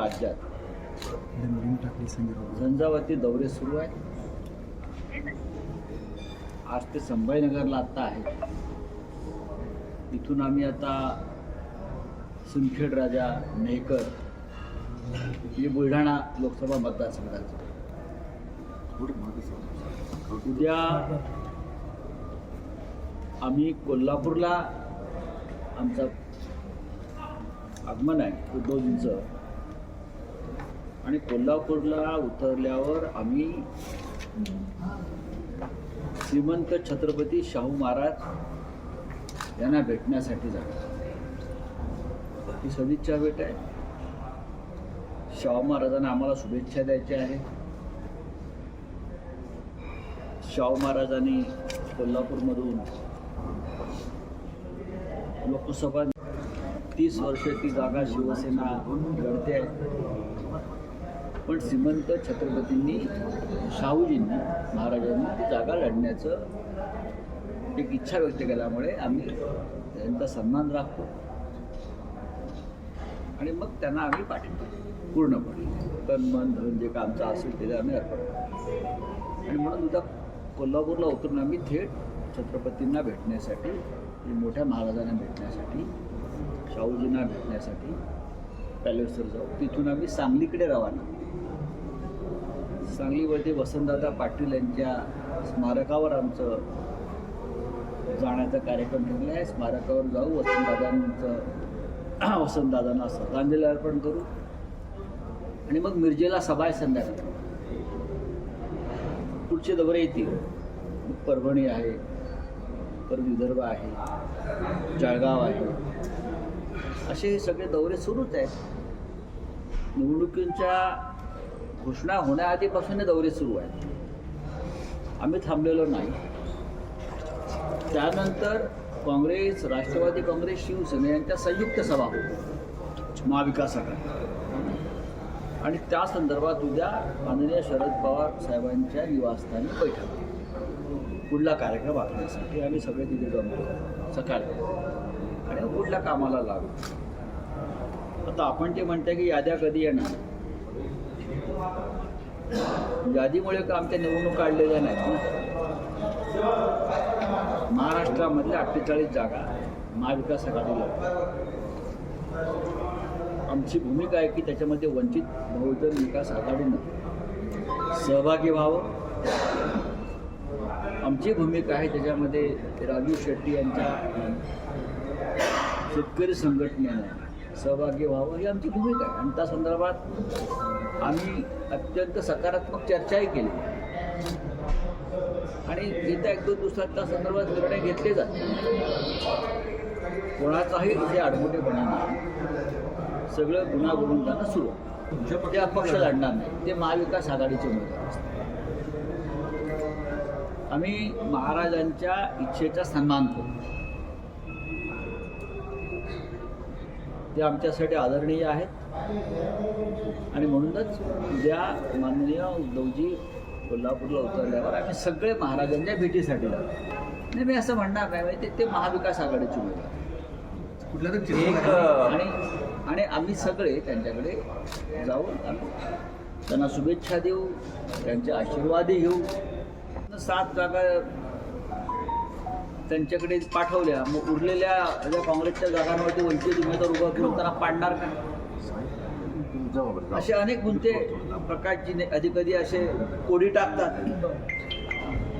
राज्यात. झंझावाती दौरे सुरू आहेत. आज ते संभाजीनगरला आत्ता आहे इथून आम्ही आता सिंदखेड राजा नेकर हे बुलढाणा लोकसभा मतदारसंघाचं उद्या आम्ही कोल्हापूरला आमचं आगमन आहे उद्धवजींचं आणि कोल्हापूरला उतरल्यावर आम्ही श्रीमंत छत्रपती शाहू महाराज यांना भेटण्यासाठी जाणार. ही सदिच्छा भेट आहे. शाहू महाराजांना आम्हाला शुभेच्छा द्यायच्या आहे शाहू महाराजांनी कोल्हापूरमधून लोकसभा तीस वर्ष ती जागा शिवसेना लढते. आहे पण श्रीमंत छत्रपतींनी शाहूजींनी महाराजांनी ती जागा लढण्याचं एक इच्छा व्यक्त केल्यामुळे आम्ही त्यांचा सन्मान राखतो. आणि मग त्यांना आम्ही पाठवतो पूर्णपणे. तन मन धन जे का आमचं असेल ते आम्ही अर्पण आणि म्हणून उद्या कोल्हापूरला उतरून आम्ही थेट छत्रपतींना भेटण्यासाठी म्हणजे मोठ्या महाराजांना भेटण्यासाठी शाहूजींना भेटण्यासाठी पॅलेसवर जाऊ. तिथून आम्ही सांगलीकडे रवाना सांगलीमध्ये वसंतदादा पाटील यांच्या स्मारकावर आमचं जाण्याचा कार्यक्रम ठरला आहे. स्मारकावर जाऊ वसंतदादांचं वसंतदादांना श्रद्धांजली अर्पण करू. आणि मग मिरजेला सभा आहे संध्याकाळी. पुढचे दौरे येतील. परभणी आहे परत विदर्भ आहे जळगाव आहे. असे सगळे दौरे सुरूच आहेत. निवडणुकींच्या घोषणा होण्याआधीपासून दौरे सुरू आहेत. आम्ही थांबलेलो नाही. त्यानंतर काँग्रेस राष्ट्रवादी काँग्रेस शिवसेना यांच्या संयुक्त सभा होत्या महाविकास आघाडी. आणि त्या संदर्भात उद्या माननीय शरद पवार साहेबांच्या निवासस्थानी बैठक पुढला कार्यक्रम आखण्यासाठी आम्ही सगळे तिथे जमलो सकाळी. आणि पुढल्या कामाला लागू. आता आपण जे म्हणताय की याद्या कधी येणार? म्हणजे यादीमुळे का आमच्या निवडणूक काढलेल्या नाहीत ना. महाराष्ट्रामधल्या अठ्ठेचाळीस जागा महाविकास आघाडीला आमची भूमिका आहे की त्याच्यामध्ये वंचित बहुजन विकास आघाडीनं सहभागी व्हावं. आमची भूमिका आहे त्याच्यामध्ये राजू शेट्टी यांच्या शेतकरी संघटनेनं सहभागी व्हावं ही आमची भूमिका आहे. आणि त्या संदर्भात आम्ही अत्यंत सकारात्मक चर्चाही केली. आणि येत्या एक दोन दिवसात त्या संदर्भात निर्णय घेतले जातील कोणाचाही इथे आडमोठेपणा नाही. सगळं गुन्हा सुरू ते अपक्ष लढणार नाही. ते महाविकास आघाडीचे उमेदवार असतात आम्ही महाराजांच्या इच्छेचा सन्मान करू. ते आमच्यासाठी आदरणीय आहेत. आणि म्हणूनच उद्या माननीय उद्धवजी कोल्हापूरला उतरल्यावर आम्ही सगळे महाराजांच्या भेटीसाठी जातो. नाही मी असं म्हणणार नाही म्हणजे ते- ते महाविकास आघाडीचे उमेदवार. कुठल्या तरी एक आणि आणि आम्ही सगळे त्यांच्याकडे जाऊन आम्ही त्यांना शुभेच्छा देऊ त्यांचे आशीर्वादही घेऊ सात जागा त्यांच्याकडे पाठवल्या. मग उरलेल्या ज्या काँग्रेसच्या जागांवरती वंचित उमेदवार उभा करून त्यांना पाडणार का? असे अनेक गुंते प्रकाशजीने ने- कधी असे कोडी टाकतात.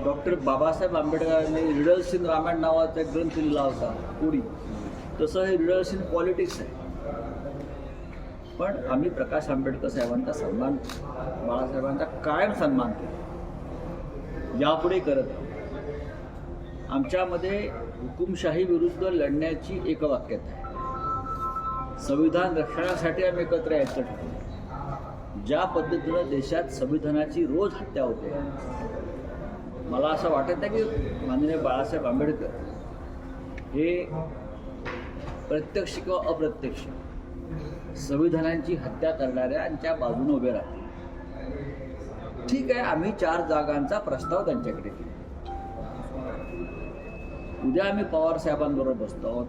डॉक्टर बाबासाहेब आंबेडकरांनी रिडल इन रामायण नावाचा एक ग्रंथ लिहिला होता कोडी. तसं हे रिडल इन पॉलिटिक्स आहे. पण आम्ही प्रकाश आंबेडकर साहेबांचा सन्मान बाळासाहेबांचा कायम सन्मान केला. यापुढे करत आमच्यामध्ये हुकुमशाही विरुद्ध लढण्याची एकवाक्यता आहे. संविधान रक्षणासाठी आम्ही एकत्र यायचं ठरवलं. ज्या पद्धतीनं देशात संविधानाची रोज हत्या होते मला असं वाटत नाही की माननीय बाळासाहेब आंबेडकर हे प्रत्यक्ष किंवा अप्रत्यक्ष संविधानांची हत्या करणाऱ्यांच्या बाजूने उभे राहतील. ठीक आहे आम्ही चार जागांचा प्रस्ताव त्यांच्याकडे केला. उद्या आम्ही पवार साहेबांबरोबर बसतो आहोत.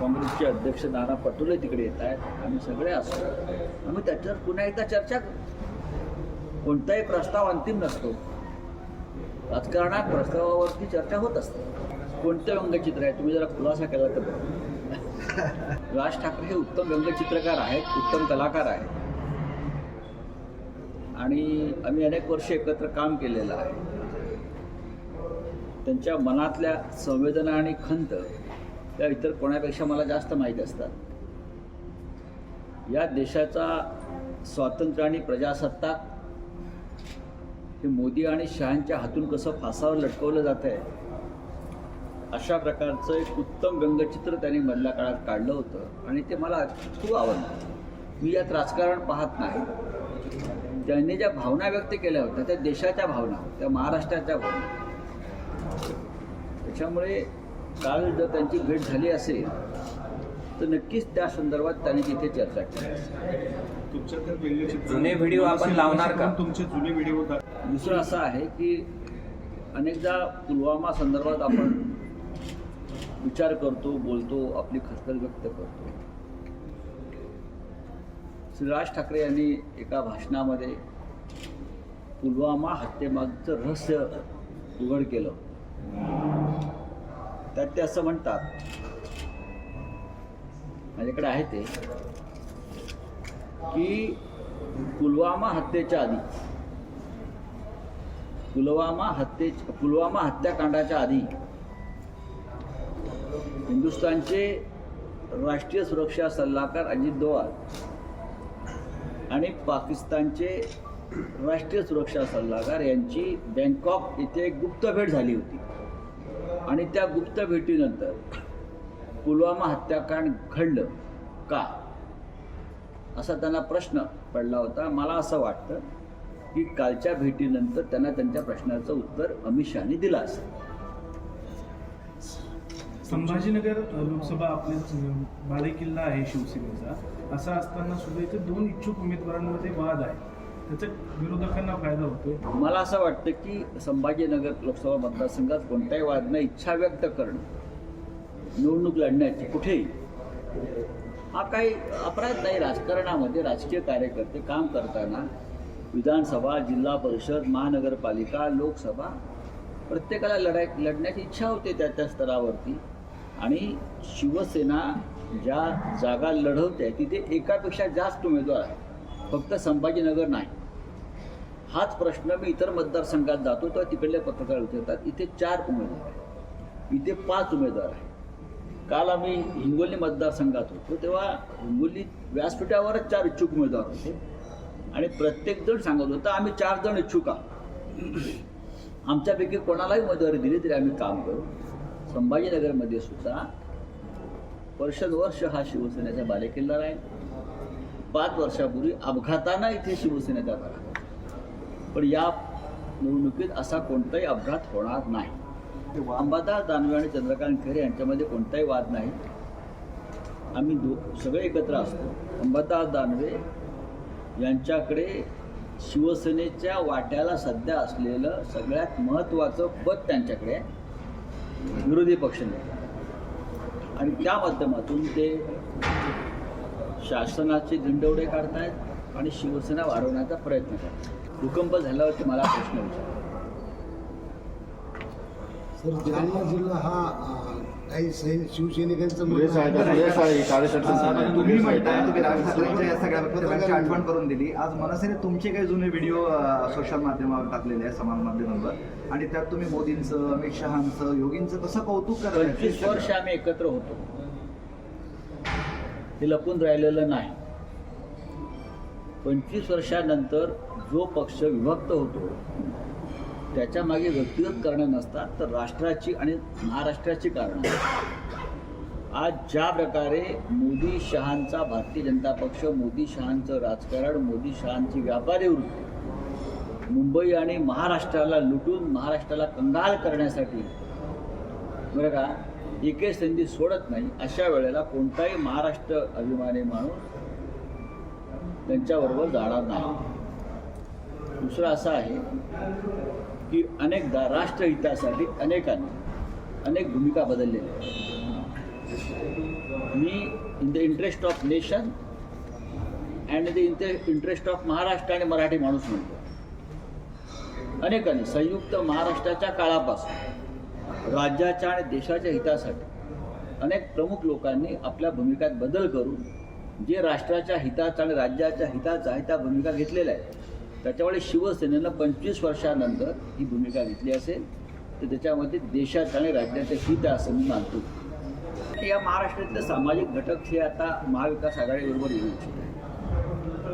काँग्रेसचे अध्यक्ष नाना पटोले तिकडे येत आहेत. आम्ही सगळे असतो. आम्ही त्याच्यावर पुन्हा एकदा चर्चा करू. कोणताही प्रस्ताव अंतिम नसतो. राजकारणात प्रस्तावावरती चर्चा होत असते. कोणतं व्यंगचित्र आहे? तुम्ही जरा खुलासा केला तर राज ठाकरे हे उत्तम व्यंगचित्रकार आहेत उत्तम कलाकार आहेत. आणि आम्ही अनेक वर्ष एकत्र काम केलेलं आहे. त्यांच्या मनातल्या संवेदना आणि खंत त्या इतर कोणापेक्षा मला जास्त माहीत असतात. या देशाचा स्वातंत्र्य आणि प्रजासत्ताक हे मोदी आणि शहांच्या हातून कसं फासावर लटकवलं जात आहे अशा प्रकारचं एक उत्तम व्यंगचित्र त्यांनी मधल्या काळात काढलं होतं आणि ते मला खूप आवडलं. मी यात राजकारण पाहत नाही. त्यांनी ज्या भावना व्यक्त केल्या होत्या त्या देशाच्या भावना त्या महाराष्ट्राच्या भावना त्याच्यामुळे काल जर त्यांची भेट झाली असेल तर नक्कीच त्या संदर्भात त्यांनी तिथे चर्चा केली असेल. तुमच्या जुने व्हिडिओ आपण लावणार का? तुमचे जुने व्हिडिओ दुसरं असं आहे की अनेकदा पुलवामा संदर्भात आपण विचार करतो बोलतो आपली खसखस व्यक्त करतो. श्री राज ठाकरे यांनी एका भाषणामध्ये पुलवामा हत्येमागचं रहस्य उघड केलं. त्यात ते असं म्हणतात. माझ्याकडे आहे ते. की पुलवामा हत्येच्या आधी पुलवामा हत्ये पुलवामा हत्याकांडाच्या आधी हिंदुस्थानचे राष्ट्रीय सुरक्षा सल्लागार अजित दोवाल आणि पाकिस्तानचे राष्ट्रीय सुरक्षा सल्लागार यांची बँकॉक इथे एक गुप्त भेट झाली होती. आणि त्या गुप्त भेटीनंतर पुलवामा हत्याकांड घडलं का? असा त्यांना प्रश्न पडला होता. मला असं वाटतं की कालच्या भेटीनंतर त्यांना त्यांच्या प्रश्नाचं उत्तर अमित शहानी दिलं असेल. संभाजीनगर लोकसभा आपले बालेकिल्ला आहे शिवसेनेचा. असा असताना सुद्धा इथे दोन इच्छुक उमेदवारांमध्ये वाद आहे. त्याचा विरोधकांना फायदा होतोय. मला असं वाटतं की संभाजीनगर लोकसभा मतदारसंघात कोणताही वादनं इच्छा व्यक्त करणं निवडणूक लढण्याची कुठेही हा काही अपराध नाही. राजकारणामध्ये राजकीय कार्यकर्ते काम करताना विधानसभा जिल्हा परिषद महानगरपालिका लोकसभा प्रत्येकाला लढाई लढण्याची इच्छा होते त्या त्या स्तरावरती. आणि शिवसेना ज्या जागा लढवते तिथे एकापेक्षा जास्त उमेदवार आहेत. फक्त संभाजीनगर नाही. हाच प्रश्न मी इतर मतदारसंघात जातो तेव्हा तिकडले पत्रकार विचारतात इथे चार उमेदवार आहेत. इथे पाच उमेदवार आहेत. काल आम्ही हिंगोली मतदारसंघात होतो तेव्हा हिंगोली व्यासपीठावरच चार इच्छुक उमेदवार होते. आणि प्रत्येक जण सांगत होता आम्ही चार जण इच्छुक आहोत. आमच्यापैकी कोणालाही उमेदवारी दिली तरी आम्ही काम करू. संभाजीनगरमध्ये सुद्धा वर्षानुवर्ष हा शिवसेनेचा बालेकिल्ला राहील पाच वर्षापूर्वी अपघातानं इथे शिवसेनेचा पराभव पण या निवडणुकीत असा कोणताही अपघात होणार नाही. अंबादास दानवे आणि चंद्रकांत खैरे यांच्यामध्ये कोणताही वाद नाही. आम्ही दो सगळे एकत्र असतो. अंबादास दानवे यांच्याकडे शिवसेनेच्या वाट्याला सध्या असलेलं सगळ्यात महत्त्वाचं पद त्यांच्याकडे विरोधी पक्षनेते आणि त्या माध्यमातून ते शासनाचे दिंडवडे काढतायत आणि शिवसेना वाढवण्याचा प्रयत्न करतात. भूकंप झाल्यावरती मला प्रश्न विचार. सर जालना जिल्हा हा काही सै- शिवसैनिकांचं आहे. आहे. तुम्ही म्हणताय तुम्ही राज ठाकरेंच्या या सगळ्या वक्तव्यांची आठवण करून दिली. आज मनसेने तुमचे काही जुने व्हिडिओ सोशल माध्यमावर टाकलेले आहेत समाज माध्यमांवर. आणि त्यात तुम्ही मोदींचं अमित शहांचं योगींचं कसं कौतुक पंचवीस वर्ष आम्ही एकत्र होतो. हे लपून राहिलेलं नाही. पंचवीस वर्षानंतर जो पक्ष विभक्त होतो त्याच्यामागे व्यक्तिगत कारणं नसतात तर राष्ट्राची आणि महाराष्ट्राची कारणं. आज ज्या प्रकारे मोदी शहांचा भारतीय जनता पक्ष मोदी शहांचं राजकारण मोदी शहांची व्यापारी वृत्ती मुंबई आणि महाराष्ट्राला लुटून महाराष्ट्राला कंगाल करण्यासाठी बरं का एकही संधी सोडत नाही अशा वेळेला कोणताही महाराष्ट्र अभिमानी माणूस त्यांच्याबरोबर जाणार नाही. दुसरं असं आहे की अनेकदा राष्ट्रहितासाठी अनेकांनी अनेक भूमिका बदललेल्या आहेत. मी in the interest of nation and the interest of Maharashtra आणि मराठी माणूस म्हणतो. अनेकांनी संयुक्त महाराष्ट्राच्या काळापासून राज्याच्या आणि देशाच्या हितासाठी अनेक प्रमुख लोकांनी आपल्या भूमिकात बदल करून जे राष्ट्राच्या हिताचा आणि राज्याच्या हिताचा आहे त्या भूमिका घेतलेल्या आहेत. त्याच्यामुळे शिवसेनेनं पंचवीस वर्षानंतर ही भूमिका घेतली असेल. तर त्याच्यामध्ये देशाचं आणि राज्याचं हित आहे असं मी मानतो. या महाराष्ट्रातले सामाजिक घटक हे आता महाविकास आघाडीबरोबर येऊ इच्छित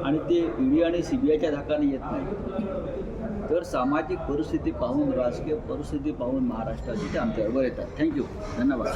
आणि ते ईडी आणि सी बी आयच्या धाकाने येत नाही. तर सामाजिक परिस्थिती पाहून राजकीय परिस्थिती पाहून महाराष्ट्राची ते आमच्याबरोबर येतात. थँक्यू धन्यवाद.